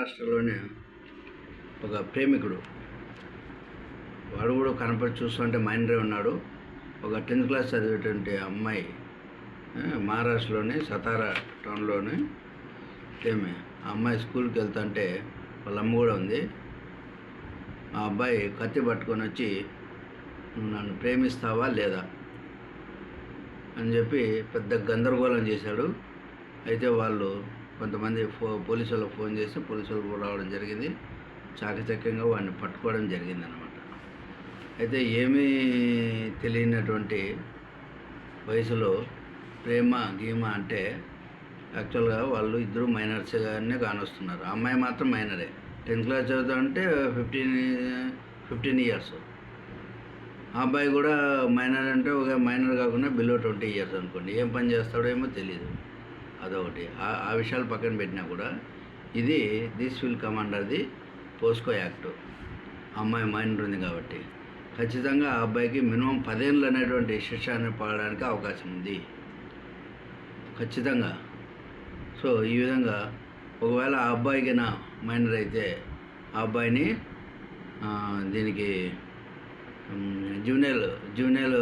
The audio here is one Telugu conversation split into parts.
రాష్ట్రంలోనే ఒక ప్రేమికుడు. వాడు కూడా కనపడి చూస్తుంటే మైండ్రే ఉన్నాడు. ఒక టెన్త్ క్లాస్ చదివేటువంటి అమ్మాయి మహారాష్ట్రలోని సతారా టౌన్లోని ప్రేమి. ఆ అమ్మాయి స్కూల్కి వెళ్తుంటే వాళ్ళ అమ్మ కూడా ఉంది. ఆ అబ్బాయి కత్తి పట్టుకొని వచ్చి "నువ్వు నన్ను ప్రేమిస్తావా లేదా? అని చెప్పి పెద్ద గందరగోళం చేశాడు. అయితే వాళ్ళు కొంతమంది ఫో పోలీసు వాళ్ళకి ఫోన్ చేసి పోలీసు వాళ్ళు కూడా రావడం జరిగింది. చాకచక్యంగా వాడిని పట్టుకోవడం జరిగింది అనమాట అయితే ఏమీ తెలియనటువంటి వయసులో ప్రేమ గీమ అంటే యాక్చువల్గా వాళ్ళు ఇద్దరు మైనర్స్గానే కానొస్తున్నారు. ఆ అమ్మాయి మాత్రం మైనరే. టెన్త్ క్లాస్ చదువుతా అంటే ఫిఫ్టీన్ ఫిఫ్టీన్ ఇయర్స్. ఆ అబ్బాయి కూడా మైనర్ అంటే ఒక మైనర్ కాకుండా బిలో ట్వంటీ ఇయర్స్ అనుకోండి. ఏం పని చేస్తాడో ఏమో తెలియదు అదొకటి. ఆ ఆ విషయాలు పక్కన పెట్టినా కూడా ఇది this will come under the POCSO act. అమ్మాయి మైనర్ ఉంది కాబట్టి. ఖచ్చితంగా ఆ అబ్బాయికి మినిమం పదేళ్ళు అనేటువంటి శిక్షాన్ని పడడానికి అవకాశం ఉంది. ఖచ్చితంగా. సో ఈ విధంగా ఒకవేళ ఆ అబ్బాయికి నా మైనర్ అయితే ఆ అబ్బాయిని దీనికి జూనియల్ జూనియల్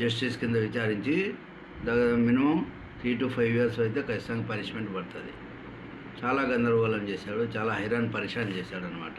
జస్టిస్ కింద విచారించి minimum three to five years అయితే ఖచ్చితంగా పనిష్మెంట్ పడుతుంది. చాలా గందరగోళం చేశాడు చాలా హైరాన్ పరిశాన్ చేశాడు అనమాట